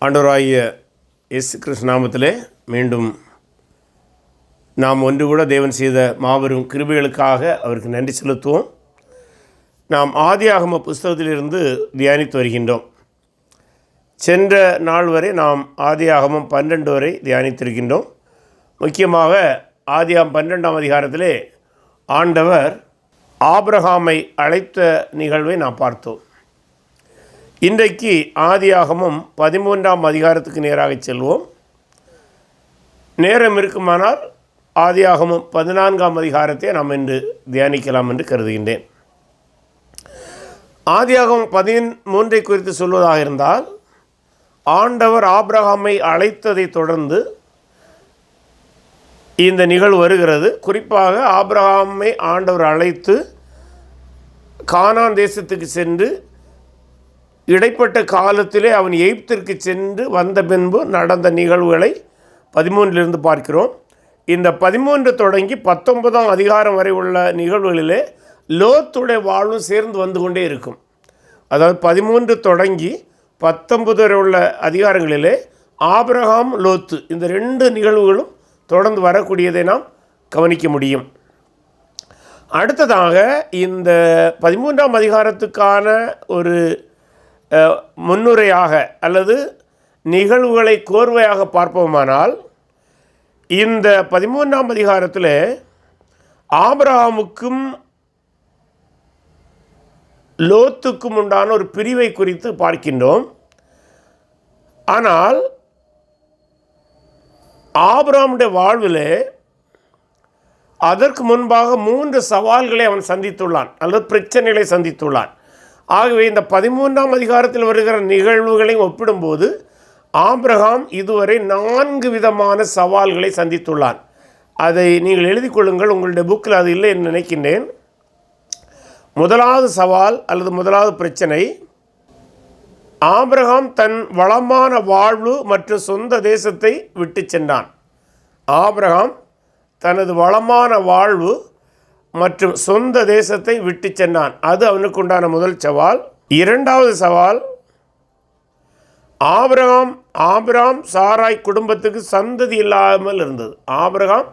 ஆண்டவராகிய இயேசு கிருஷ்ணாமத்திலே நாமத்திலே மீண்டும் நாம் ஒன்று கூட தேவன் செய்த மாபெரும் கிருபிகளுக்காக அவருக்கு நன்றி செலுத்துவோம். நாம் ஆதியாகம புஸ்தகத்திலிருந்து தியானித்து வருகின்றோம். சென்ற நாள் வரை நாம் ஆதியாகமம் பன்னெண்டு வரை தியானித்திருக்கின்றோம். முக்கியமாக ஆதியாகம் பன்னெண்டாம் அதிகாரத்திலே ஆண்டவர் ஆப்ரஹாமை அழைத்த நிகழ்வை நாம் பார்த்தோம். இன்றைக்கு ஆதியாகமும் பதிமூன்றாம் அதிகாரத்துக்கு நேராக செல்வோம். நேரம் இருக்குமானால் ஆதியாகமும் பதினான்காம் அதிகாரத்தை நாம் இன்று தியானிக்கலாம் என்று கருதுகின்றேன். ஆதியாகமும் பதிமூன்றை குறித்து சொல்வதாக இருந்தால் ஆண்டவர் ஆப்ரஹாமை அழைத்ததை தொடர்ந்து இந்த நிகழ்வு வருகிறது. குறிப்பாக ஆப்ரஹாமை ஆண்டவர் அழைத்து கானான் தேசத்துக்கு சென்று இடைப்பட்ட காலத்திலே அவன் எய்ப்திற்கு சென்று வந்த பின்பு நடந்த நிகழ்வுகளை பதிமூன்றிலிருந்து பார்க்கிறோம். இந்த பதிமூன்று தொடங்கி பத்தொன்பதாம் அதிகாரம் வரை உள்ள நிகழ்வுகளிலே லோத்துடைய வாழும் சேர்ந்து வந்து கொண்டே இருக்கும். அதாவது பதிமூன்று தொடங்கி பத்தொன்பது வரை உள்ள அதிகாரங்களிலே ஆபிரகாம் லோத்து இந்த ரெண்டு நிகழ்வுகளும் தொடர்ந்து வரக்கூடியதை நாம் கவனிக்க முடியும். அடுத்ததாக இந்த பதிமூன்றாம் அதிகாரத்துக்கான ஒரு முன்னுரையாக அல்லது நிகழ்வுகளை கோர்வையாக பார்ப்போமானால் இந்த பதிமூன்றாம் அதிகாரத்தில் ஆபிரகாமுக்கும் லோத்துக்கும் உண்டான ஒரு பிரிவை குறித்து பார்க்கின்றோம். ஆனால் ஆபிரகாமுடைய வாழ்வில் அதற்கு முன்பாக மூன்று சவால்களை அவன் சந்தித்துள்ளான் அல்லது பிரச்சனைகளை சந்தித்துள்ளான். ஆகவே இந்த பதிமூன்றாம் அதிகாரத்தில் வருகிற நிகழ்வுகளை ஒப்பிடும்போது ஆபிரகாம் இதுவரை நான்கு விதமான சவால்களை சந்தித்துள்ளான். அதை நீங்கள் எழுதி கொள்ளுங்கள் உங்களுடைய புக்கில் அது இல்லை என்று நினைக்கின்றேன். முதலாவது சவால் அல்லது முதலாவது பிரச்சனை ஆபிரகாம் தன் வளமான வாழ்வு மற்றும் சொந்த தேசத்தை விட்டு சென்றான். ஆபிரகாம் தனது வளமான வாழ்வு மற்றும் சொந்த தேசத்தை விட்டு சென்றான். அது அவனுக்கு உண்டான முதல் சவால். இரண்டாவது சவால் ஆபிரகாம் ஆபிரகாம் சாராய் குடும்பத்துக்கு சந்ததி இல்லாமல் இருந்தது. ஆபிரகாம்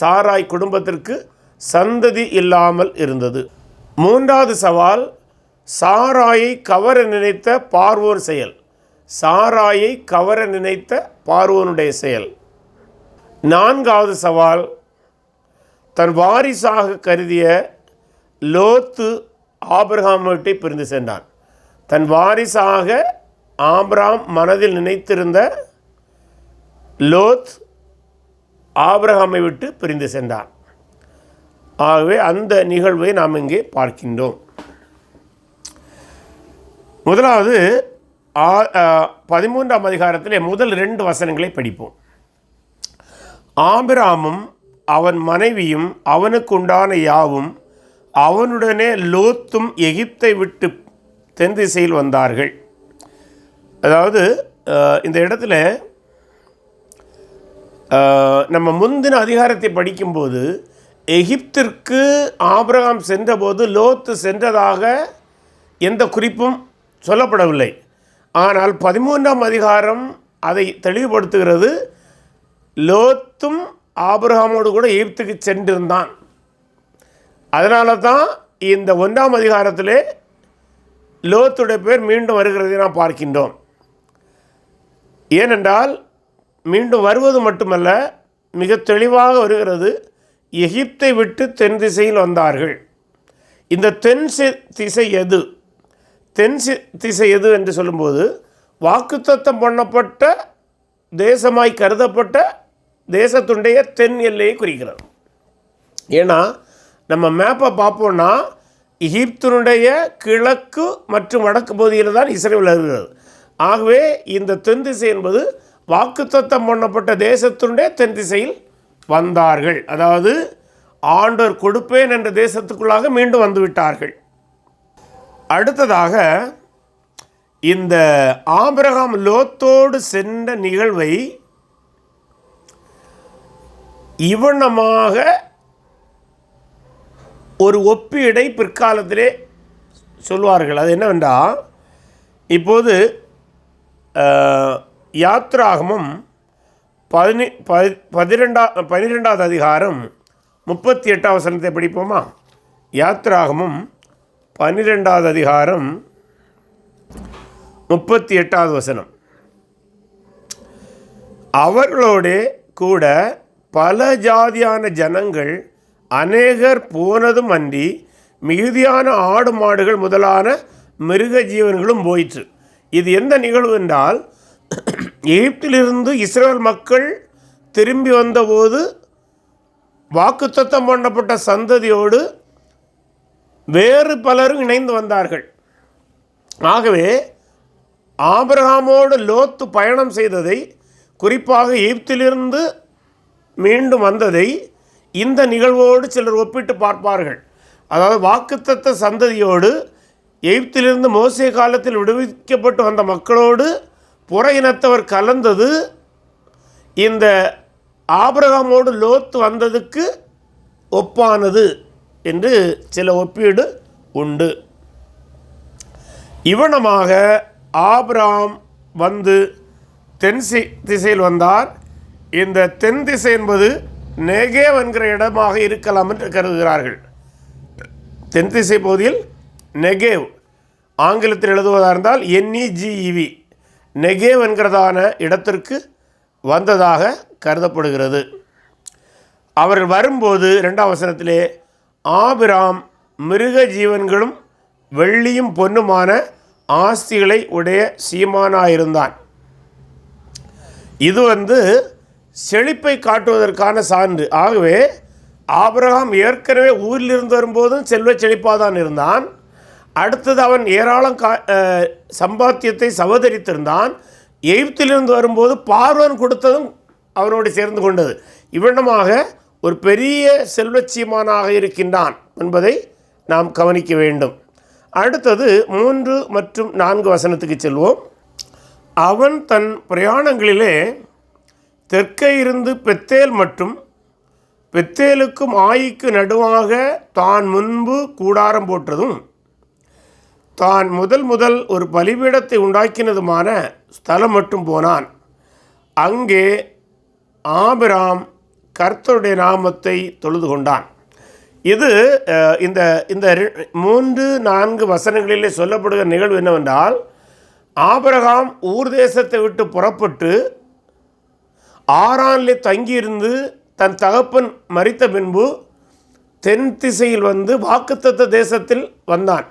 சாராய் குடும்பத்திற்கு சந்ததி இல்லாமல் இருந்தது. மூன்றாவது சவால் சாராயை கவர நினைத்த பார்வோர் செயல். சாராயை கவர நினைத்த பார்வோனுடைய செயல். நான்காவது சவால் தன் வாரிசாக கருதிய லோத்து ஆபிரகாமிட்டை பிரிந்து சென்றான். தன் வாரிசாக ஆபிரகாம் மனதில் நினைத்திருந்த லோத் ஆபிரகாமை விட்டு பிரிந்து சென்றான். ஆகவே அந்த நிகழ்வை நாம் இங்கே பார்க்கின்றோம். முதலாவது ஆ- பதிமூன்றாம் அதிகாரத்திலே முதல் ரெண்டு வசனங்களை படிப்போம். ஆபிராமும் அவன் மனைவியும் அவனுக்கு உண்டான யாவும் அவனுடனே லோத்தும் எகிப்தை விட்டு தென் திசையில் வந்தார்கள். அதாவது இந்த இடத்துல நம்ம முந்தின அதிகாரத்தை படிக்கும்போது எகிப்திற்கு ஆபிரகாம் சென்றபோது லோத்து சென்றதாக எந்த குறிப்பும் சொல்லப்படவில்லை. ஆனால் பதிமூன்றாம் அதிகாரம் அதை தெளிவுபடுத்துகிறது. லோத்தும் ஆபிரகாமோடு கூட எகிப்துக்கு சென்றிருந்தான். அதனால தான் இந்த ஒன்றாம் அதிகாரத்திலே லோத்துடைய பேர் மீண்டும் வருகிறதை நாம் பார்க்கின்றோம். ஏனென்றால் மீண்டும் வருவது மட்டுமல்ல மிக தெளிவாக வருகிறது எகிப்தை விட்டு தென் திசையில் வந்தார்கள். இந்த தென் சி- திசை எது? தென் சி- திசை எது என்று சொல்லும்போது வாக்குத்தத்தம் பண்ணப்பட்ட தேசமாய் கருதப்பட்ட தேசத்துடைய தென் எல்லையை குறிக்கிறது. ஏன்னா நம்ம மேப்பை பார்ப்போம்னா எகிப்தினுடைய கிழக்கு மற்றும் வடக்கு பகுதியில் தான் இஸ்ரேல் இருக்கிறது ஆகவே இந்த தென் திசை என்பது வாக்குத்தத்தம் பண்ணப்பட்ட தேசத்தினுடைய தென் திசையில் வந்தார்கள். அதாவது ஆண்டவர் கொடுப்பேன் என்ற தேசத்துக்குள்ளாக மீண்டும் வந்துவிட்டார்கள் அடுத்ததாக இந்த ஆபிரகாம் லோத்தோடு சென்ற நிகழ்வை இவனமாக ஒரு ஒப்பீடை பிற்காலத்திலே சொல்வார்கள். அது என்னவென்றால் இப்போது யாத்ராகமம் பதினி பதி பதிரெண்டா பன்னிரெண்டாவது அதிகாரம் முப்பத்தி எட்டாவது வசனத்தை படிப்போமா? யாத்ராகமம் பன்னிரெண்டாவது அதிகாரம் முப்பத்தி எட்டாவது வசனம். அவர்களோடு கூட பல ஜாதியான ஜனங்கள் அநேகர் போனதும் அன்றி மிகுதியான ஆடு மாடுகள் முதலான மிருக ஜீவன்களும் போயிற்று. இது எந்த நிகழ்வு என்றால் எகிப்திலிருந்து இஸ்ரேல் மக்கள் திரும்பி வந்தபோது வாக்குத்தத்தம் பண்ணப்பட்ட சந்ததியோடு வேறு பலரும் இணைந்து வந்தார்கள். ஆகவே ஆபிரகாமோடு லோத்து பயணம் செய்ததை குறிப்பாக எகிப்திலிருந்து மீண்டும் வந்ததை இந்த நிகழ்வோடு சிலர் ஒப்பிட்டு பார்ப்பார்கள். அதாவது வாக்குத்தத்த சந்ததியோடு எகிப்திலிருந்து மோசிய காலத்தில் விடுவிக்கப்பட்டு வந்த மக்களோடு புற இனத்தவர் கலந்தது இந்த ஆபிரகாமோடு லோத்து வந்ததுக்கு ஒப்பானது என்று சில ஒப்பீடு உண்டு. இவனமாக ஆபிராம் வந்து தென் சி- திசையில் வந்தார். இந்த தென் திசை என்பது நெகேவ் என்கிற இடமாக இருக்கலாம் என்று கருதுகிறார்கள். தென் திசை பகுதியில் நெகேவ். ஆங்கிலத்தில் எழுதுவதாக இருந்தால் என்இஜிஇவி நெகேவ் என்கிறதான இடத்திற்கு வந்ததாக கருதப்படுகிறது. அவர் வரும்போது ரெண்டாம் வசனத்திலே ஆபிராம் மிருக ஜீவன்களும் வெள்ளியும் பொன்னுமான ஆஸ்திகளை உடைய சீமானாயிருந்தான். இது வந்து செழிப்பை காட்டுவதற்கான சான்று. ஆகவே ஆபிரகாம் ஏற்கனவே ஊரில் இருந்து வரும்போதும் செல்வ செழிப்பாக தான் இருந்தான். அடுத்தது அவன் ஏராளம் கா சம்பாத்தியத்தை சகோதரித்திருந்தான் எகிப்திலிருந்து வரும்போது பார்வன் கொடுத்ததும் அவனோடு சேர்ந்து கொண்டது. இவ்விடமாக ஒரு பெரிய செல்வச்சீமானாக இருக்கின்றான் என்பதை நாம் கவனிக்க வேண்டும். அடுத்தது மூன்று மற்றும் நான்கு வசனத்துக்கு செல்வோம். அவன் தன் பிரயாணங்களிலே தெற்கே இருந்து பெத்தேல் மற்றும் பெத்தேலுக்கும் ஆயிக்கு நடுவாக தான் முன்பு கூடாரம் போட்டதும் தான் முதல் முதல் ஒரு பலிபீடத்தை உண்டாக்கினதுமான ஸ்தலம் மட்டும் போனான். அங்கே ஆபிராம் கர்த்தருடைய நாமத்தை தொழுது கொண்டான். இது இந்த இந்த மூன்று நான்கு வசனங்களிலே சொல்லப்படுகிற நிகழ்வு என்னவென்றால் ஆபிரகாம் ஊர் தேசத்தை விட்டு புறப்பட்டு ஆறானிலே தங்கியிருந்து தன் தகப்பன் மறித்த பின்பு தென் திசையில் வந்து வாக்குத்தத்த தேசத்தில் வந்தான்.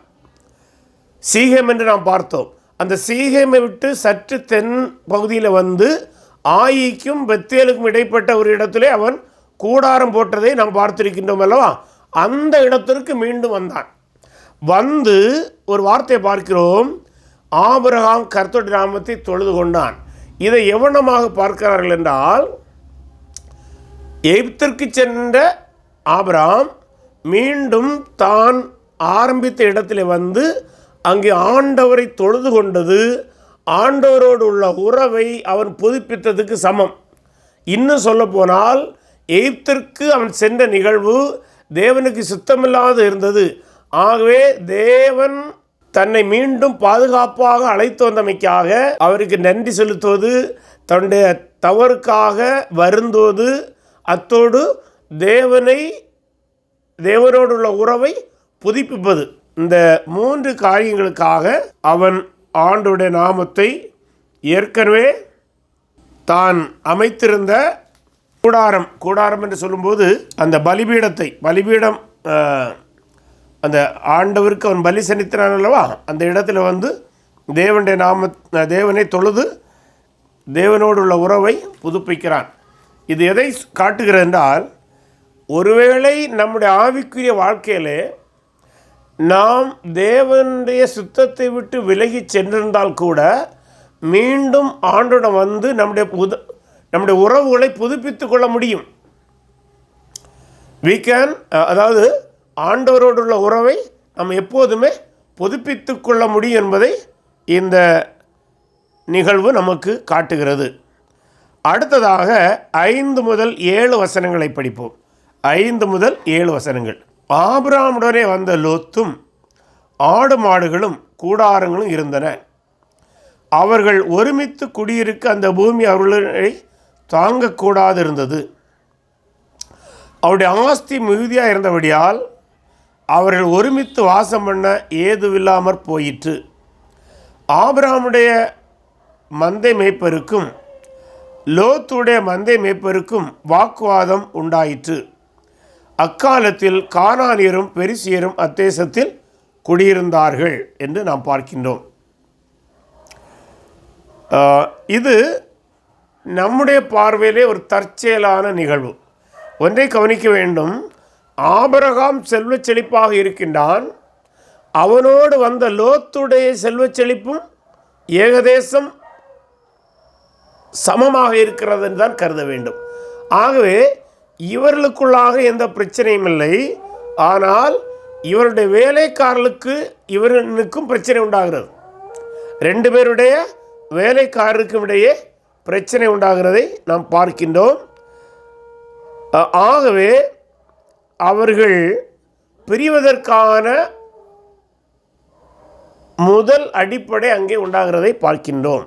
சீகம் என்று நாம் பார்த்தோம். அந்த சீகமை விட்டு சற்று தென் பகுதியில் வந்து ஆயிக்கும் பெத்தேலுக்கும் இடைப்பட்ட ஒரு இடத்திலே அவன் கூடாரம் போட்டதை நாம் பார்த்திருக்கின்றோம் அல்லவா? அந்த இடத்திற்கு மீண்டும் வந்தான். வந்து ஒரு வார்த்தையை பார்க்கிறோம். ஆபரகாம் கர்த்தருடைய நாமத்தை தொழுது கொண்டான். இதை எவனமாக பார்க்கிறார்கள் என்றால் எகிப்திற்கு சென்ற ஆபராம் மீண்டும் தான் ஆரம்பித்த இடத்திலே வந்து அங்கே ஆண்டவரை தொழுது கொண்டது. ஆண்டவரோடு உள்ள உறவை அவன் புதுப்பித்ததுக்கு சமம். இன்னும் சொல்லப்போனால் எகிப்திற்கு அவன் சென்ற நிகழ்வு தேவனுக்கு சுத்தமில்லாது இருந்தது. ஆகவே தேவன் தன்னை மீண்டும் பாதுகாப்பாக அழைத்து வந்தமைக்காக அவருக்கு நன்றி செலுத்துவது தன்னுடைய தவறுக்காக வருந்துவது அத்தோடு தேவனை தேவனோடு உள்ள உறவை புதுப்பிப்பது. இந்த மூன்று காரியங்களுக்காக அவன் ஆண்டுடைய நாமத்தை ஏற்கனவே தான் அமைத்திருந்த கூடாரம் கூடாரம் என்று சொல்லும்போது அந்த பலிபீடத்தை பலிபீடம் அந்த ஆண்டவருக்கு அவன் பலி செலுத்தினான் அல்லவா? அந்த இடத்துல வந்து தேவனுடைய நாம தேவனை தொழுது தேவனோடு உள்ள உறவை புதுப்பிக்கிறான். இது எதை காட்டுகிறது என்றால் ஒருவேளை நம்முடைய ஆவிக்குரிய வாழ்க்கையிலே நாம் தேவனுடைய சுத்தத்தை விட்டு விலகி சென்றிருந்தால் கூட மீண்டும் ஆண்டுடன் வந்து நம்முடைய புது நம்முடைய உறவுகளை புதுப்பித்து கொள்ள முடியும். வீ கேன் அதாவது ஆண்டவரோடு உள்ள உறவை நாம் எப்போதுமே புதுப்பித்து கொள்ள முடியும் என்பதை இந்த நிகழ்வு நமக்கு காட்டுகிறது. அடுத்ததாக ஐந்து முதல் ஏழு வசனங்களை படிப்போம். ஐந்து முதல் ஏழு வசனங்கள். ஆபிராமுடனே வந்த லோத்தும் ஆடு மாடுகளும் கூடாரங்களும் இருந்தன. அவர்கள் ஒருமித்து குடியிருக்க அந்த பூமி அவர்களை தாங்கக்கூடாது இருந்தது அவருடைய ஆஸ்தி மிகுதியாக இருந்தபடியால் அவர்கள் ஒருமித்து வாசம் பண்ண ஏதுவில்லாமற் போயிற்று. ஆபிரகாமுடைய மந்தை மேய்ப்பருக்கும் லோத்துடைய மந்தை மேய்ப்பருக்கும் வாக்குவாதம் உண்டாயிற்று. அக்காலத்தில் கானானியரும் பெரிசியரும் அத்தேசத்தில் குடியிருந்தார்கள் என்று நாம் பார்க்கின்றோம். இது நம்முடைய பார்வையிலே ஒரு தற்செயலான நிகழ்வு. ஒன்றை கவனிக்க வேண்டும். ஆபரகாம் செல்வச் செழிப்பாக இருக்கின்றான். அவனோடு வந்த லோத்துடைய செல்வ செழிப்பும் ஏகதேசம் சமமாக இருக்கிறது என்று தான் கருத வேண்டும். ஆகவே இவர்களுக்குள்ளாக எந்த பிரச்சனையும் இல்லை. ஆனால் இவருடைய வேலைக்காரர்களுக்கு இவர்களுக்கும் பிரச்சனை உண்டாகிறது. ரெண்டு பேருடைய வேலைக்காரருக்கும் இடையே பிரச்சனை உண்டாகிறதை நாம் பார்க்கின்றோம். ஆகவே அவர்கள் பிரிவதற்கான முதல் அடிப்படை அங்கே உண்டாகிறதை பார்க்கின்றோம்.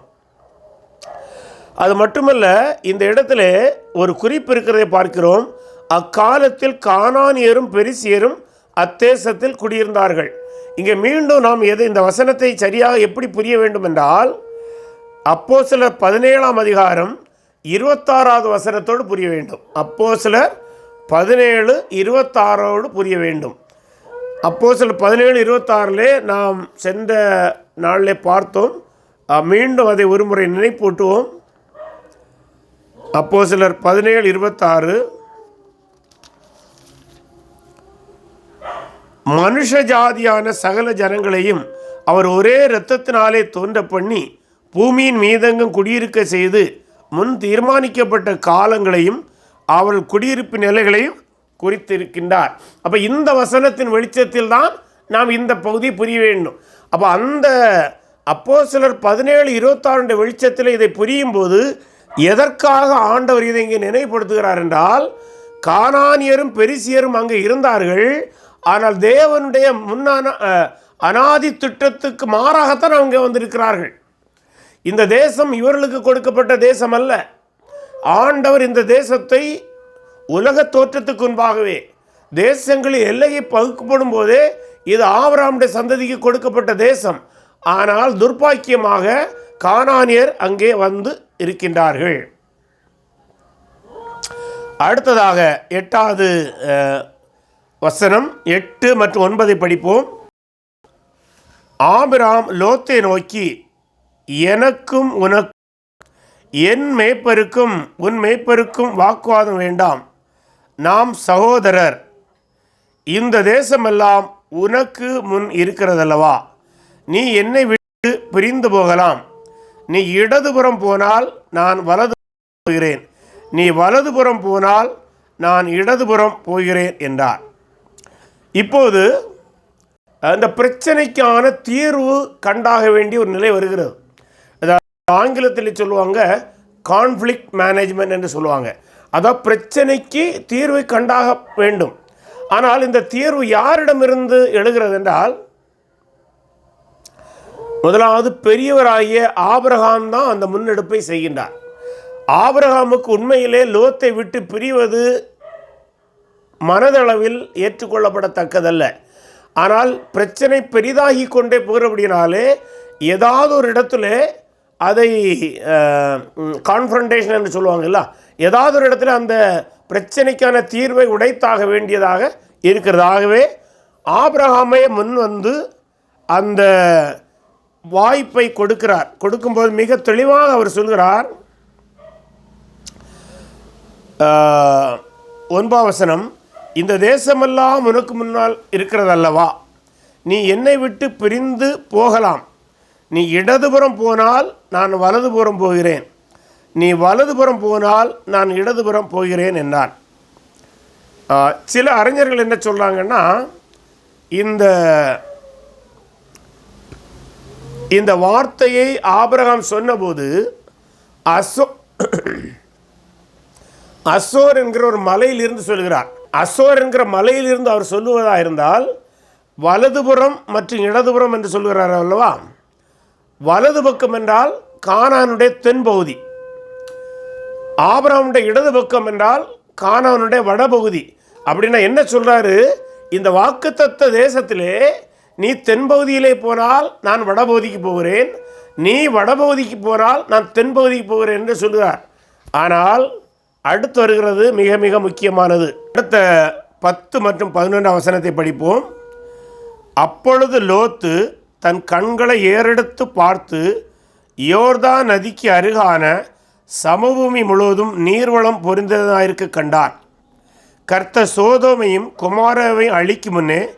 அது மட்டுமல்ல இந்த இடத்துல ஒரு குறிப்பு இருக்கிறதை பார்க்கிறோம். அக்காலத்தில் கானானியரும் பெரிசியரும் அத்தேசத்தில் குடியிருந்தார்கள். இங்கே மீண்டும் நாம் எது இந்த வசனத்தை சரியாக எப்படி புரிய வேண்டும் என்றால் அப்போ சிலர் பதினேழாம் அதிகாரம் இருபத்தாறாவது வசனத்தோடு புரிய வேண்டும். அப்போ சிலர் பதினேழு இருபத்தாறோடு புரிய வேண்டும். அப்போ சில பதினேழு இருபத்தாறிலே நாம் சென்ற நாளிலே பார்த்தோம். மீண்டும் அதை ஒருமுறை நினைப்பூட்டுவோம். அப்போ சிலர் பதினேழு இருபத்தாறு. மனுஷ ஜாதியான சகல ஜனங்களையும் அவர் ஒரே இரத்தத்தினாலே தோன்ற பண்ணி பூமியின் மீதங்கும் குடியிருக்க செய்து முன் தீர்மானிக்கப்பட்ட காலங்களையும் அவர்கள் குடியிருப்பு நிலைகளையும் குறித்திருக்கின்றார். அப்போ இந்த வசனத்தின் வெளிச்சத்தில் தான் நாம் இந்த பகுதி புரிய வேண்டும். அப்போ அந்த அப்போ சிலர் பதினேழு இருபத்தாறு வெளிச்சத்தில் இதை புரியும் போது எதற்காக ஆண்டவர் இதை இங்கே நினைவுபடுத்துகிறார் என்றால் கானானியரும் பெரிசியரும் அங்கே இருந்தார்கள். ஆனால் தேவனுடைய முன்னான அனாதி திட்டத்துக்கு மாறாகத்தான் அவங்க வந்திருக்கிறார்கள். இந்த தேசம் இவர்களுக்கு கொடுக்கப்பட்ட தேசம் அல்ல ஆண்டவர் இந்த தேசத்தை உலக தோற்றத்துக்கு முன்பாகவே தேசங்களில் எல்லையை பகுக்கப்படும் போதே இது ஆவராமுடைய சந்ததிக்கு கொடுக்கப்பட்ட தேசம். ஆனால் துர்ப்பாக்கியமாக கானானியர் அங்கே வந்து இருக்கின்றார்கள். அடுத்ததாக எட்டாவது வசனம் எட்டு மற்றும் ஒன்பதை படிப்போம். ஆபிராம் லோத்தை நோக்கி எனக்கும் உனக்கு என் மேய்ப்பருக்கும் உன் மேய்ப்பருக்கும் வாக்குவாதம் வேண்டாம். நாம் சகோதரர். இந்த தேசமெல்லாம் உனக்கு முன் இருக்கிறதல்லவா? நீ என்னை விட்டு பிரிந்து போகலாம். நீ இடதுபுறம் போனால் நான் வலது போகிறேன். நீ வலதுபுறம் போனால் நான் இடதுபுறம் போகிறேன் என்றார். இப்போது அந்த பிரச்சனைக்கான தீர்வு கண்டாக வேண்டிய ஒரு நிலை வருகிறது. ஆங்கிலத்தில் சொல்லுவாங்க கான்ஃப்ளிக்ட் மேனேஜ்மெண்ட் என்று சொல்லுவாங்க. அதாவது பிரச்சனைக்கு தீர்வை கண்டாக வேண்டும். ஆனால் இந்த தீர்வு யாரிடமிருந்து எழுகிறது என்றால் முதலாவது பெரியவராகிய ஆபிரகாம் தான் அந்த முன்னெடுப்பை செய்கின்றார். ஆபிரகாமுக்கு உண்மையிலே லோத்தை விட்டு பிரிவது மனதளவில் ஏற்றுக்கொள்ளப்படத்தக்கதல்ல. ஆனால் பிரச்சனை பெரிதாகி கொண்டே போகிறபடினாலே ஏதாவது ஒரு இடத்துல அதை கான்ஃபரண்டேஷன் என்று சொல்லுவாங்கல்ல ஏதாவது ஒரு இடத்துல அந்த பிரச்சனைக்கான தீர்வை உடைத்தாக வேண்டியதாக இருக்கிறதாகவே ஆபிரகாமே முன் வந்து அந்த வாய்ப்பை கொடுக்கிறார். கொடுக்கும்போது மிக தெளிவாக அவர் சொல்கிறார் ஒன்பாவசனம் இந்த தேசமெல்லாம் உனக்கு முன்னால் இருக்கிறதல்லவா? நீ என்னை விட்டு பிரிந்து போகலாம். நீ இடதுபுறம் போனால் நான் வலதுபுறம் போகிறேன். நீ வலதுபுறம் போனால் நான் இடதுபுறம் போகிறேன் என்றான். சில அறிஞர்கள் என்ன சொல்கிறாங்கன்னா இந்த இந்த வார்த்தையை ஆபிரகாம் சொன்னபோது அசோ அசோர் என்கிற ஒரு மலையிலிருந்து சொல்கிறார். அசோர் என்கிற மலையிலிருந்து அவர் சொல்லுவதாக இருந்தால் வலதுபுறம் மற்றும் இடதுபுறம் என்று சொல்கிறார் அல்லவா வலது பக்கம் என்றால் கானானுடைய தென்பகுதி. ஆபராமுடைய இடது பக்கம் என்றால் கானானுடைய வடபகுதி. அப்படின்னா என்ன சொல்கிறாரு இந்த வாக்குத்தத்த தேசத்திலே நீ தென்பகுதியிலே போனால் நான் வடபகுதிக்கு போகிறேன். நீ வடபகுதிக்கு போனால் நான் தென்பகுதிக்கு போகிறேன் என்று சொல்கிறார் ஆனால் அடுத்து வருகிறது மிக மிக முக்கியமானது. அடுத்த பத்து மற்றும் பதினொன்று வசனத்தை படிப்போம். அப்பொழுது லோத்து தன் கண்களை ஏறெடுத்து பார்த்து யோர்தான் நதிக்கு அருகான சமபூமி முழுவதும் நீர்வளம் பொருந்ததாயிருக்க கண்டார் கர்த்த சோதோமையும் குமாரவையும் அழிக்கும் முன்னே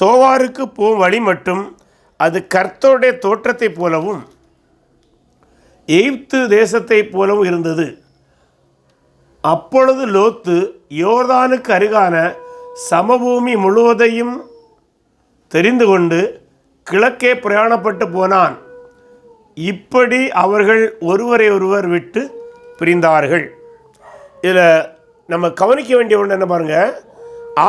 சோவாருக்கு போகும் வழி மட்டும் அது கர்த்தருடைய தோற்றத்தைப் போலவும் எகிப்து தேசத்தைப் போலவும் இருந்தது. அப்பொழுது லோத்து யோர்தானுக்கு அருகான சமபூமி முழுவதையும் தெரிந்து கொண்டு கிழக்கே பிரயாணப்பட்டு போனான். இப்படி அவர்கள் ஒருவரை ஒருவர் விட்டு பிரிந்தார்கள். இதில் நம்ம கவனிக்க வேண்டிய ஒன்று என்ன பாருங்கள்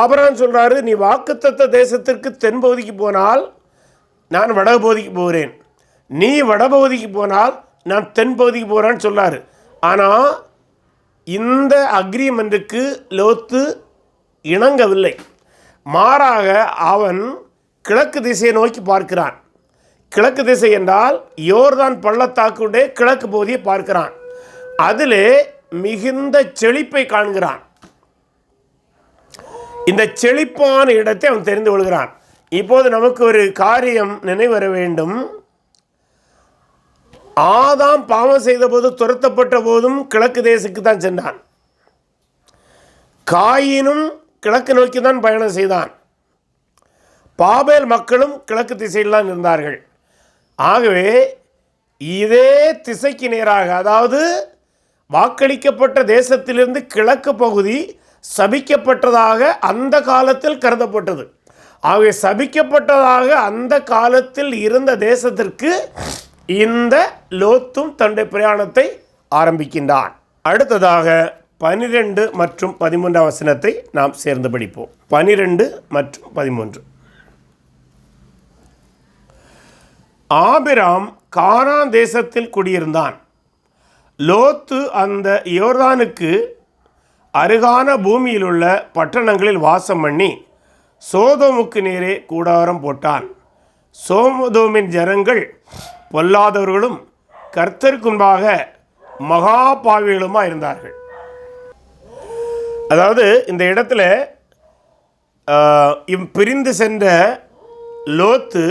ஆபரான் சொல்கிறாரு நீ வாக்குத்தத்த தேசத்திற்கு தென்பகுதிக்கு போனால் நான் வடபகுதிக்கு போகிறேன். நீ வடபகுதிக்கு போனால் நான் தென்பகுதிக்கு போகிறேன்னு சொல்கிறார் ஆனால் இந்த அக்ரிமெண்ட்டுக்கு லோத்து இணங்கவில்லை. மாறாக அவன் கிழக்கு திசையை நோக்கி பார்க்கிறான். கிழக்கு திசை என்றால் யோர்தான் பள்ளத்தாக்குடைய கிழக்கு பகுதியை பார்க்கிறான். அதிலே மிகுந்த செழிப்பை காண்கிறான். இந்த செழிப்பான இடத்தை அவன் தெரிந்து கொள்கிறான். இப்போது நமக்கு ஒரு காரியம் நினைவர வேண்டும். ஆதாம் பாவம் செய்த போது துரத்தப்பட்ட போதும் கிழக்கு தேசத்துக்கு தான் சென்றான். காயினும் கிழக்கு நோக்கி தான் பயணம் செய்தான். பாபேல் மக்களும் கிழக்கு திசையில் தான் இருந்தார்கள். ஆகவே இதே திசைக்கு நேராக அதாவது வாக்களிக்கப்பட்ட தேசத்திலிருந்து கிழக்கு பகுதி சபிக்கப்பட்டதாக அந்த காலத்தில் கருதப்பட்டது. ஆகவே சபிக்கப்பட்டதாக அந்த காலத்தில் இருந்த தேசத்திற்கு இந்த லோத்தும் தன்னுடைய பிரயாணத்தை ஆரம்பிக்கின்றான். அடுத்ததாக பனிரெண்டு மற்றும் பதிமூன்றாம் வசனத்தை நாம் சேர்ந்து படிப்போம். பனிரெண்டு மற்றும் பதிமூன்று. ஆபிராம் காரான் தேசத்தில் குடியிருந்தான். லோத்து அந்த யோர்தானுக்கு அருகான பூமியிலுள்ள பட்டணங்களில் வாசம் பண்ணி சோதோமுக்கு நேரே கூடாரம் போட்டான். சோமதோமின் ஜனங்கள் பொல்லாதவர்களும் கர்த்தருக்குன்பாக மகா பாவிகளுமாக இருந்தார்கள். அதாவது இந்த இடத்துல இம் பிரிந்து சென்ற லோத்து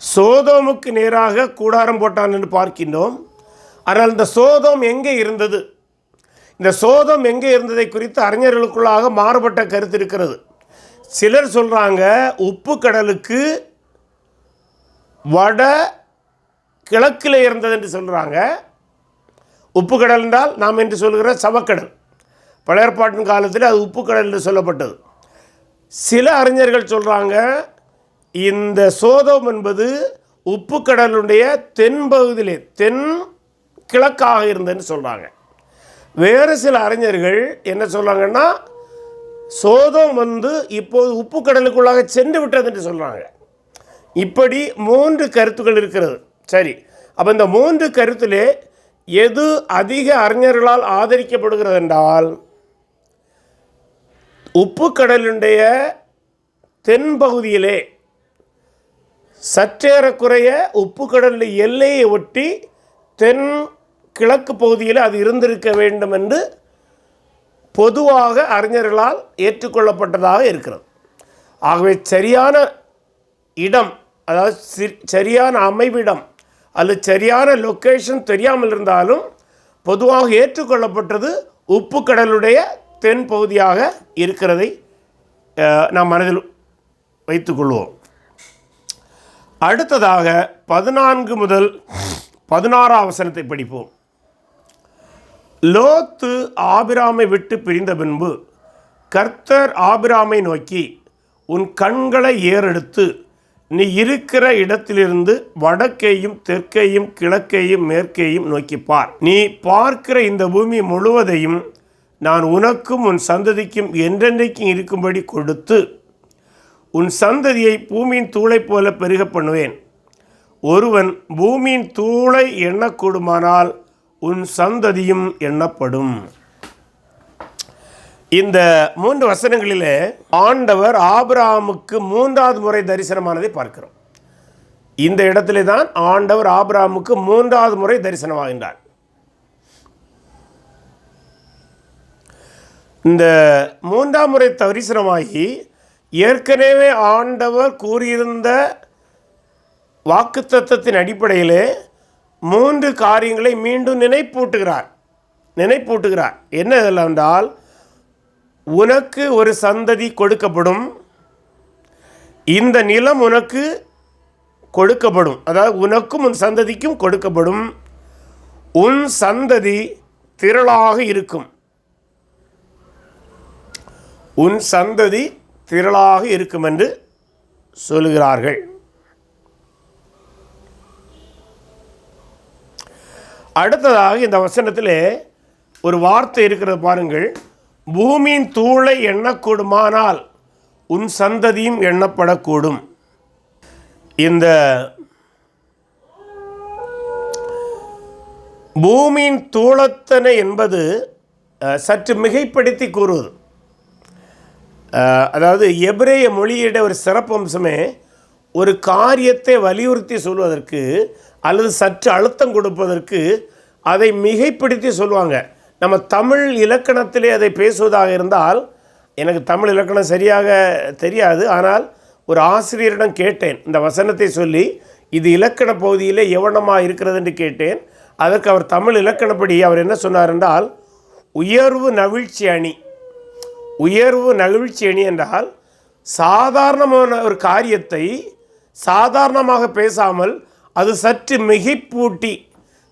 சோதோமுக்கு நேராக கூடாரம் போட்டான் என்று பார்க்கின்றோம். ஆனால் இந்த சோதோம் எங்கே இருந்தது? இந்த சோதம் எங்கே இருந்ததை குறித்து அறிஞர்களுக்குள்ளாக மாறுபட்ட கருத்து இருக்கிறது. சிலர் சொல்கிறாங்க உப்பு கடலுக்கு வட கிழக்கில் இருந்தது என்று சொல்கிறாங்க உப்பு கடல் என்றால் நாம் என்று சொல்கிற சவக்கடல். பழையற்பாட்டின் காலத்தில் அது உப்பு கடல் என்று சொல்லப்பட்டது. சில அறிஞர்கள் சொல்கிறாங்க இந்த சோதோம் என்பது உப்பு கடலுடைய தென்பகுதியிலே தென் கிழக்காக இருந்ததுன்னு சொல்கிறாங்க வேறு சில அறிஞர்கள் என்ன சொல்கிறாங்கன்னா சோதம் வந்து இப்போது உப்பு கடலுக்குள்ளாக சென்று விட்டதுன்னு சொல்கிறாங்க இப்படி மூன்று கருத்துக்கள் இருக்கிறது. சரி அப்போ இந்த மூன்று கருத்திலே எது அதிக அறிஞர்களால் ஆதரிக்கப்படுகிறது என்றால் உப்பு கடலுடைய தென்பகுதியிலே சற்றேறக்குறைய உப்பு கடலில் எல்லையை ஒட்டி தென் கிழக்கு பகுதியில் அது இருந்திருக்க வேண்டும் என்று பொதுவாக அறிஞர்களால் ஏற்றுக்கொள்ளப்பட்டதாக இருக்கிறது. ஆகவே சரியான இடம் அதாவது சி- சரியான அமைவிடம் அல்லது சரியான லொக்கேஷன் தெரியாமல் இருந்தாலும் பொதுவாக ஏற்றுக்கொள்ளப்பட்டது உப்பு கடலுடைய தென் பகுதியாக இருக்கிறதை நாம் மனதில் வைத்துக்கொள்வோம் அடுத்ததாக பதினான்கு முதல் பதினாறாம் வசனத்தை படிப்போம். லோத்து ஆபிராமை விட்டு பிரிந்த பின்பு கர்த்தர் ஆபிராமை நோக்கி உன் கண்களை ஏறெடுத்து நீ இருக்கிற இடத்திலிருந்து வடக்கேயும் தெற்கேயும் கிழக்கேயும் மேற்கேயும் நோக்கி பார். நீ பார்க்கிற இந்த பூமி முழுவதையும் நான் உனக்கும் உன் சந்ததிக்கும் என்றென்றைக்கும் இருக்கும்படி கொடுத்து உன் சந்ததியை பூமியின் தூளை போல பெருக பண்ணுவேன் ஒருவன் பூமியின் தூளை எண்ணக்கூடுமானால் உன் சந்ததியும் எண்ணப்படும். இந்த மூன்று வசனங்களிலே ஆண்டவர் ஆபிராமுக்கு மூன்றாவது முறை தரிசனமானதை பார்க்கிறோம். இந்த இடத்திலே தான் ஆண்டவர் ஆபிராமுக்கு மூன்றாவது முறை தரிசனமாகின்றார். இந்த மூன்றாம் முறை தரிசனமாகி ஏற்கனவே ஆண்டவர் கூறியிருந்த வாக்குத்தத்தத்தின் அடிப்படையில் மூன்று காரியங்களை மீண்டும் நினைப்பூட்டுகிறார். நினைப்பூட்டுகிறார். என்ன இதில் என்றால் உனக்கு ஒரு சந்ததி கொடுக்கப்படும். இந்த நிலம் உனக்கு கொடுக்கப்படும். அதாவது உனக்கும் உன் சந்ததிக்கும் கொடுக்கப்படும். உன் சந்ததி திரளாக இருக்கும். உன் சந்ததி திரளாக இருக்கும் என்று சொல்லுகிறார்கள். அடுத்ததாக இந்த வசனத்திலே ஒரு வார்த்தை இருக்கிறது பாருங்கள். பூமியின் தூளை எண்ணக்கூடுமானால் உன் சந்ததியும் எண்ணப்படக்கூடும். இந்த பூமியின் தூளத்தனை என்பது சற்று மிகைப்படுத்தி கூறுவது. அதாவது எபிரேய மொழியிட ஒரு சிறப்பம்சமே ஒரு காரியத்தை வலியுறுத்தி சொல்வதற்கு அல்லது சற்று அழுத்தம் கொடுப்பதற்கு அதை மிகைப்படுத்தி சொல்லுவாங்க நம்ம தமிழ் இலக்கணத்திலே அதை பேசுவதாக இருந்தால் எனக்கு தமிழ் இலக்கணம் சரியாக தெரியாது ஆனால் ஒரு ஆசிரியரிடம் கேட்டேன். இந்த வசனத்தை சொல்லி இது இலக்கண பகுதியிலே எவனமாக இருக்கிறது என்று கேட்டேன். அதற்கு அவர் தமிழ் இலக்கணப்படி அவர் என்ன சொன்னார் என்றால் உயர்வு நவிழ்ச்சி அணி. உயர்வு நகிழ்ச்சி அணி என்றால் சாதாரணமான ஒரு காரியத்தை சாதாரணமாக பேசாமல் அது சற்று மிகைப்பூட்டி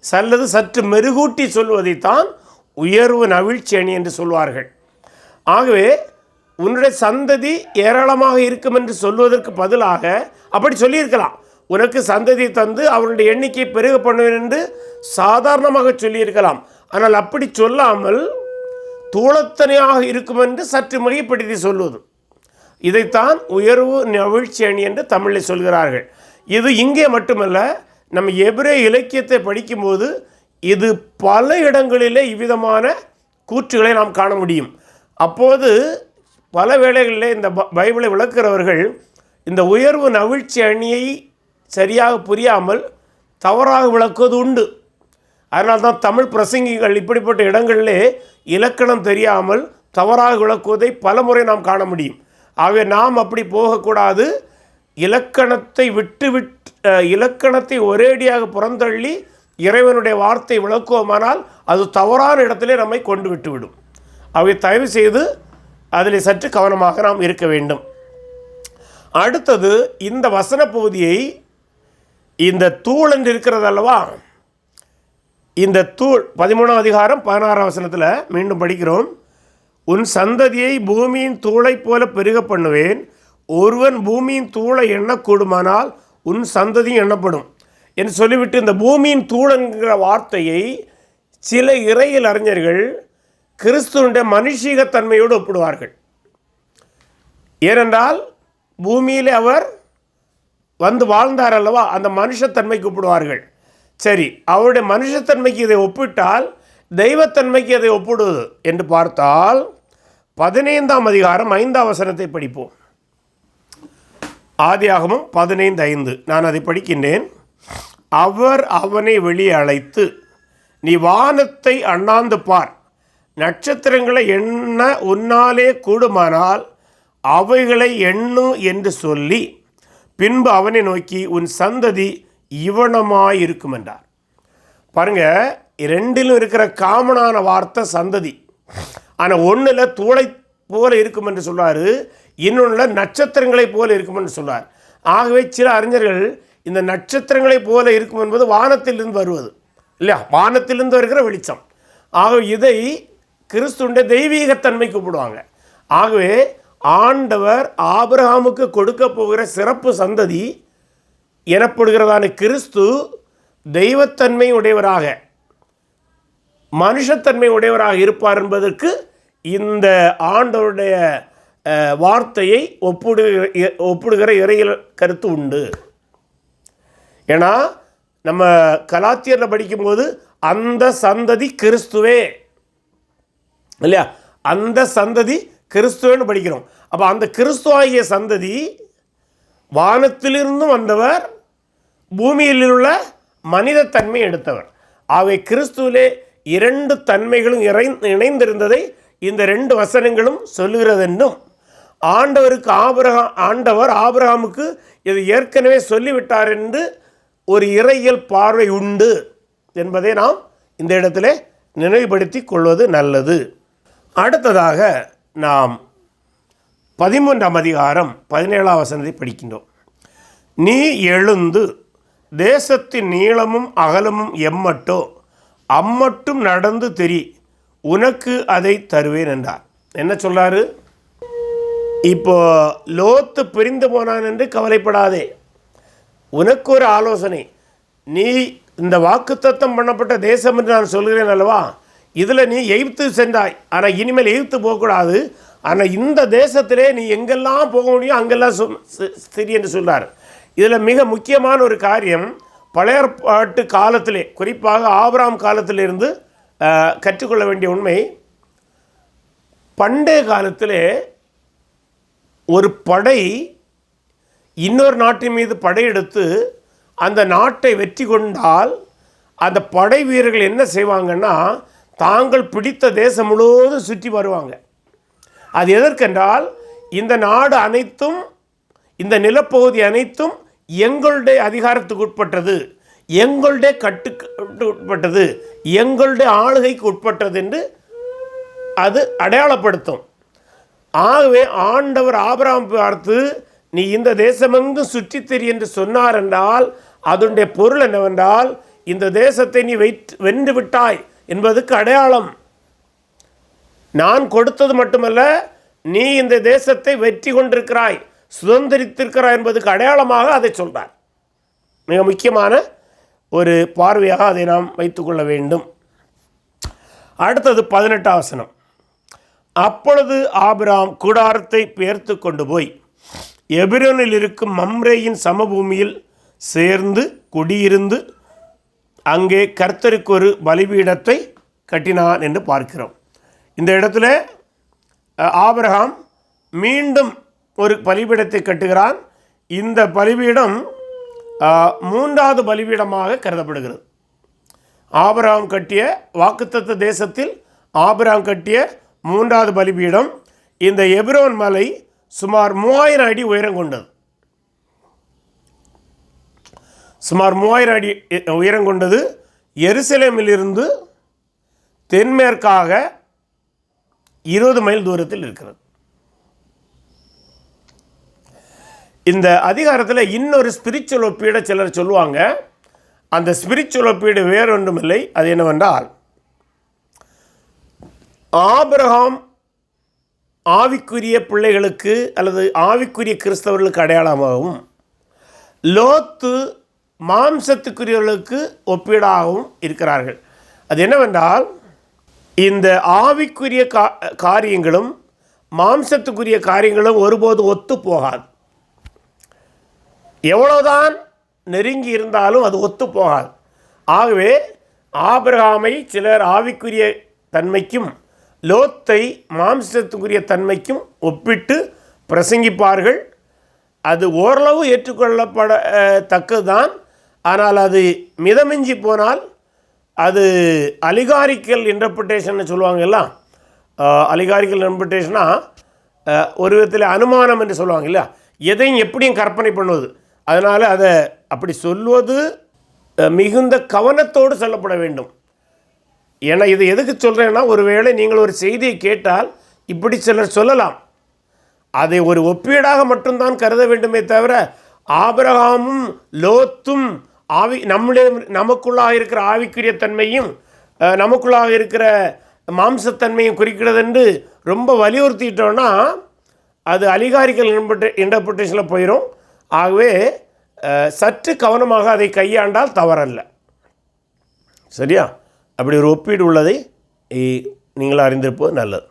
அல்லது சற்று மெருகூட்டி சொல்வதைத்தான் உயர்வு நவிழ்ச்சி அணி என்று சொல்வார்கள். ஆகவே உன்னுடைய சந்ததி ஏராளமாக இருக்கும் என்று சொல்வதற்கு பதிலாக அப்படி சொல்லியிருக்கலாம். உனக்கு சந்ததி தந்து அவருடைய எண்ணிக்கை பெருக பண்ணுவேன் என்று சாதாரணமாக சொல்லியிருக்கலாம். ஆனால் அப்படி சொல்லாமல் தூளத்தனையாக இருக்கும் என்று சற்று மிகைப்படுத்தி சொல்வது இதைத்தான் உயர்வு நவிழ்ச்சி அணி என்று தமிழில் சொல்கிறார்கள். இது இங்கே மட்டுமல்ல நம்ம எபிரே இலக்கியத்தை படிக்கும்போது இது பல இடங்களிலே இவ்விதமான கூற்றுகளை நாம் காண முடியும். அப்போது பல வேளைகளில் இந்த ப- பைபிளை விளக்குறவர்கள் இந்த உயர்வு நவிழ்ச்சி அணியை சரியாக புரியாமல் தவறாக விளக்குவது உண்டு. அதனால் தான் தமிழ் பிரசங்கிகள் இப்படிப்பட்ட இடங்களிலே இலக்கணம் தெரியாமல் தவறாக விளக்குவதை பலமுறை நாம் காண முடியும். ஆகவே நாம் அப்படி போகக்கூடாது. இலக்கணத்தை விட்டு விட்டு இலக்கணத்தை ஒரேடியாக புறந்தள்ளி இறைவனுடைய வார்த்தை விளக்குவோமானால் அது தவறான இடத்திலே நம்மை கொண்டு விட்டுவிடும். அவை தயவு செய்து அதில் சற்று கவனமாக நாம் இருக்க வேண்டும். அடுத்தது இந்த வசன பகுதியை இந்த தூள் என்று இருக்கிறது அல்லவா? இந்த தூள் பதிமூணாம் அதிகாரம் பதினாறாம் வசனத்தில் மீண்டும் படிக்கிறோம். உன் சந்ததியை பூமியின் தூளைப் போல பெருக பண்ணுவேன். ஒருவன் பூமியின் தூளை எண்ணக்கூடுமானால் உன் சந்ததியும் எண்ணப்படும். என்று சொல்லிவிட்டு இந்த பூமியின் தூளங்கிற வார்த்தையை சில இறையில் அறிஞர்கள் கிறிஸ்துவனுடைய மனுஷீகத்தன்மையோடு ஒப்பிடுவார்கள். ஏனென்றால் பூமியிலே அவர் வந்து வாழ்ந்தார் அல்லவா? அந்த மனுஷத்தன்மைக்கு ஒப்பிடுவார்கள். சரி அவருடைய மனுஷத்தன்மைக்கு இதை ஒப்பிட்டால் தெய்வத்தன்மைக்கு அதை ஒப்பிடுவது என்று பார்த்தால் பதினைந்தாம் அதிகாரம் ஐந்தாம் வசனத்தை படிப்போம். ஆதியாகமும் பதினைந்து ஐந்து. நான் அதை படிக்கின்றேன். அவர் அவனை வெளியே அழைத்து நீ வானத்தை அண்ணாந்து பார். நட்சத்திரங்களை எண்ண உன்னாலே கூடுமானால் அவைகளை எண்ணு என்று சொல்லி பின்பு அவனை நோக்கி உன் சந்ததி இவனமாயிருக்கும் என்றார் பாருங்க ரெண்டிலும் இருக்கிற காமனான வார்த்தை சந்ததி. ஆனால் ஒன்றில் தூளை போல இருக்கும் என்று சொல்றாரு இன்னொன்றில் நட்சத்திரங்களைப் போல இருக்கும் என்று சொல்கிறார் ஆகவே சில அறிஞர்கள் இந்த நட்சத்திரங்களைப் போல இருக்கும் என்பது வானத்திலிருந்து வருவது. இல்லையா? வானத்திலிருந்து வருகிற வெளிச்சம். ஆகவே இதை கிறிஸ்துண்ட தெய்வீகத்தன்மை கூப்பிடுவாங்க. ஆகவே ஆண்டவர் ஆபிரகாமுக்கு கொடுக்க போகிற சிறப்பு சந்ததி எனப்படுகிறதான கிறிஸ்து தெய்வத்தன்மை உடையவராக மனுஷத்தன்மை உடையவராக இருப்பார் என்பதற்கு இந்த ஆண்டவருடைய வார்த்தையை ஒப்பிடு ஒப்பிடுகிற இறையில் கருத்து உண்டு. ஏன்னா நம்ம கலாத்தியரில் படிக்கும்போது அந்த சந்ததி கிறிஸ்துவே. இல்லையா? அந்த சந்ததி கிறிஸ்துவன்னு படிக்கிறோம். அப்போ அந்த கிறிஸ்துவாகிய சந்ததி வானத்திலிருந்தும் வந்தவர் பூமியில் உள்ள மனித தன்மை எடுத்தவர் ஆகவே கிறிஸ்துவிலே இரண்டு தன்மைகளும் இறை இணைந்திருந்ததை இந்த ரெண்டு வசனங்களும் சொல்லுகிறதென்றும் ஆண்டவருக்கு ஆபிரகா ஆண்டவர் ஆபிரகாமுக்கு இது ஏற்கனவே சொல்லிவிட்டார் என்று ஒரு இறையியல் பார்வை உண்டு என்பதை நாம் இந்த இடத்துல நினைவுபடுத்தி கொள்வது நல்லது. அடுத்ததாக நாம் பதிமூன்றாம் அதிகாரம் பதினேழாம் வசனத்தை படிக்கின்றோம். நீ எழுந்து தேசத்தின் நீளமும் அகலமும் எம்மட்டோ? அம்மட்டும் நடந்து தெரி உனக்கு அதை தருவேன் என்றார். என்ன சொல்றாரு இப்போ லோத்து பிரிந்து போனான் என்று கவலைப்படாதே. உனக்கு ஒரு ஆலோசனை. நீ இந்த வாக்குத்தத்தம் பண்ணப்பட்ட தேசம் என்று நான் சொல்கிறேன் அல்லவா? இதில் நீ எய்த்து சென்றாய். ஆனால் இனிமேல் எய்த்து போகக்கூடாது. ஆனால் இந்த தேசத்திலே நீ எங்கெல்லாம் போக முடியும் அங்கெல்லாம் சொ- சரி என்று சொல்கிறார் இதில் மிக முக்கியமான ஒரு காரியம் பழைய காலத்திலே குறிப்பாக ஆபராம் காலத்திலிருந்து கற்றுக்கொள்ள வேண்டிய உண்மை பண்டைய காலத்திலே ஒரு படை இன்னொரு நாட்டின் மீது படையெடுத்து அந்த நாட்டை வெற்றி கொண்டால் அந்த படை வீரர்கள் என்ன செய்வாங்கன்னா தாங்கள் பிடித்த தேசம் முழுவதும் சுற்றி வருவாங்க. அது எதற்கென்றால் இந்த நாடு அனைத்தும் இந்த நிலப்பகுதி அனைத்தும் எங்களுடைய அதிகாரத்துக்கு உட்பட்டது எங்களுடைய கட்டுக்கு உட்பட்டது எங்களுடைய ஆளுகைக்கு உட்பட்டது என்று அது அடையாளப்படுத்தும். ஆகவே ஆண்டவர் ஆபராம் பார்த்து நீ இந்த தேசமெங்கும் சுற்றித் தெரி என்று சொன்னார் என்றால் அதனுடைய பொருள் என்னவென்றால் இந்த தேசத்தை நீ வெற்றி வென்று விட்டாய் என்பதுக்கு அடையாளம். நான் கொடுத்தது மட்டுமல்ல நீ இந்த தேசத்தை வெற்றி கொண்டிருக்கிறாய். சுதந்திரித்திருக்கிறார் என்பதுக்கு அடையாளமாக அதை சொல்கிறார் மிக முக்கியமான ஒரு பார்வையாக அதை நாம் வைத்துக்கொள்ள வேண்டும். அடுத்தது பதினெட்டாம் வசனம் அப்பொழுது ஆபிராம் கூடாரத்தை பெயர்த்து கொண்டு போய் எபிரோனில் இருக்கும் மம்ரேயின் சமபூமியில் சேர்ந்து குடியிருந்து அங்கே கர்த்தருக்கு ஒரு பலிபீடத்தை கட்டினான் என்று பார்க்கிறோம். இந்த இடத்துல ஆபிரகாம் மீண்டும் ஒரு பலிபீடத்தை கட்டுகிறான். இந்த பலிபீடம் மூன்றாவது பலிபீடமாக கருதப்படுகிறது. ஆபராம் கட்டிய வாக்குத்தத்த தேசத்தில் ஆபராம் கட்டிய மூன்றாவது பலிபீடம் இந்த எபிரோன் மலை சுமார் மூவாயிரம் அடி உயரம் கொண்டது. சுமார் மூவாயிரம் அடி உயரம் கொண்டது. எருசலேமிலிருந்து தென்மேற்காக இருபது மைல் தூரத்தில் இருக்கிறது. இந்த அதிகாரத்தில் இன்னொரு ஸ்பிரிச்சுவல் ஒப்பீடை சிலர் சொல்லுவாங்க. அந்த ஸ்பிரிச்சுவல் ஒப்பீடு வேறொன்றுமில்லை. அது என்னவென்றால் ஆபிரகாம் ஆவிக்குரிய பிள்ளைகளுக்கு அல்லது ஆவிக்குரிய கிறிஸ்தவர்களுக்கு அடையாளமாகவும் லோத்து மாம்சத்துக்குரியவர்களுக்கு ஒப்பீடாகவும் இருக்கிறார்கள். அது என்னவென்றால் இந்த ஆவிக்குரிய கா காரியங்களும் மாம்சத்துக்குரிய காரியங்களும் ஒருபோது ஒத்து போகாது. எவ்வளவுதான் நெருங்கி இருந்தாலும் அது ஒத்து போகாது. ஆகவே ஆபிரகாமை சிலர் ஆவிக்குரிய தன்மைக்கும் லோத்தை மாம்சத்துக்குரிய தன்மைக்கும் ஒப்பிட்டு பிரசங்கிப்பார்கள். அது ஓரளவு ஏற்றுக்கொள்ளப்பட தக்கதுதான். ஆனால் அது மிதமிஞ்சி போனால் அது அலிகாரிக்கல் இன்டர்பிரிட்டேஷன் சொல்லுவாங்கல்ல அலிகாரிக்கல் இன்டர்பிரிட்டேஷனாக ஒரு விதத்தில் அனுமானம் என்று சொல்லுவாங்க இல்லையா? எதையும் எப்படியும் கற்பனை பண்ணுவது. அதனால் அதை அப்படி சொல்வது மிகுந்த கவனத்தோடு சொல்லப்பட வேண்டும். ஏன்னா இது எதுக்கு சொல்கிறேன்னா ஒருவேளை நீங்கள் ஒரு செய்தியை கேட்டால் இப்படி சிலர் சொல்லலாம். அதை ஒரு ஒப்பீடாக மட்டும்தான் கருத வேண்டுமே தவிர ஆபிரகாமும் லோத்தும் ஆவி நம்முடைய நமக்குள்ளாக இருக்கிற ஆவிக்குரிய தன்மையும் நமக்குள்ளாக இருக்கிற மாம்சத்தன்மையும் குறிக்கிறது என்று ரொம்ப வலியுறுத்திட்டோன்னா அது அலிகாரிக்கல் இன்டர்பிரிட்டேஷனில் போயிடும் ஆகவே சற்று கவனமாக அதை கையாண்டால் தவறல்ல. சரியா? அப்படி ஒரு ஒப்பீடு உள்ளதை நீங்கள் அறிந்திருப்பது நல்லது.